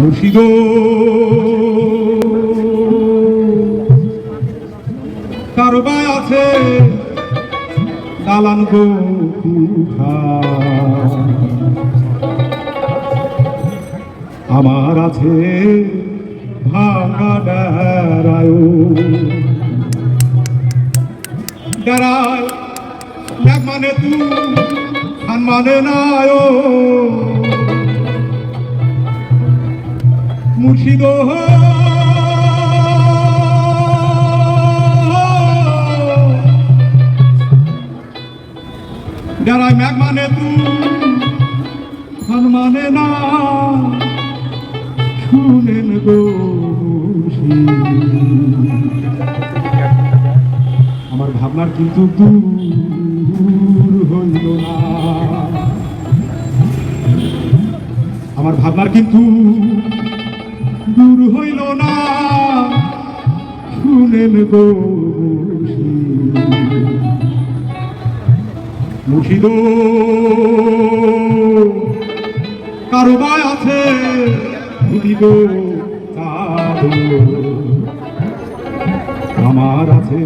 মুর্শিদ। কারবায় আছে দালান গো আমার আছে ভাঙা ডেরায়। ডেরায় মানে তু খান মানে নায় মুর্শিদ ডেরায় ম্যাগ মানে তু মানে না, শুনেন গো আমার ভাবনার কিন্তু দূর হইল না। আমার ভাবনার কিন্তু দূর হইল না। শুনেন গো মুর্শিদ। কারবায় আছে ভুলিব আমার আছে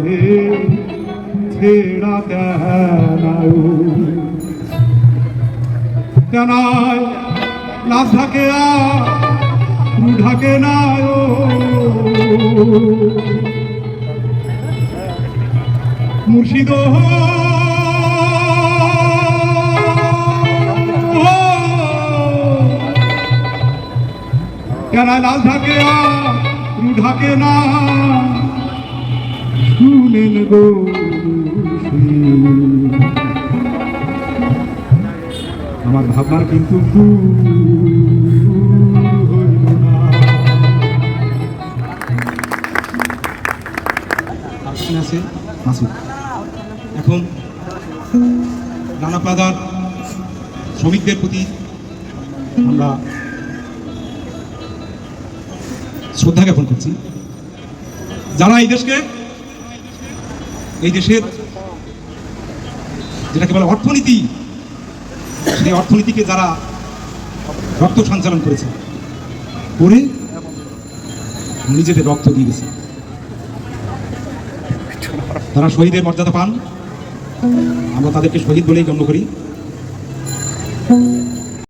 ছেড়া তেনায়। তেনায় লাশ থাকে আর ঢাকে না মুর্শিদ কেন লাল ঢাকে আর ঢাকে না শুনেন গো আমার ভাবনার কিন্তু আছে? মাসুদ। এখন রানা প্লাজার শ্রমিকদের প্রতি আমরা শ্রদ্ধা জ্ঞাপন করছি। যারা এই দেশকে, এই দেশের যেটাকে বলে অর্থনীতি, সেই অর্থনীতিকে যারা রক্ত সঞ্চালন করেছে, করে নিজেদের রক্ত দিয়ে গেছে তারা শহীদের মর্যাদা পান। আমরা তাদেরকে শহীদ বলেই গণ্য করি।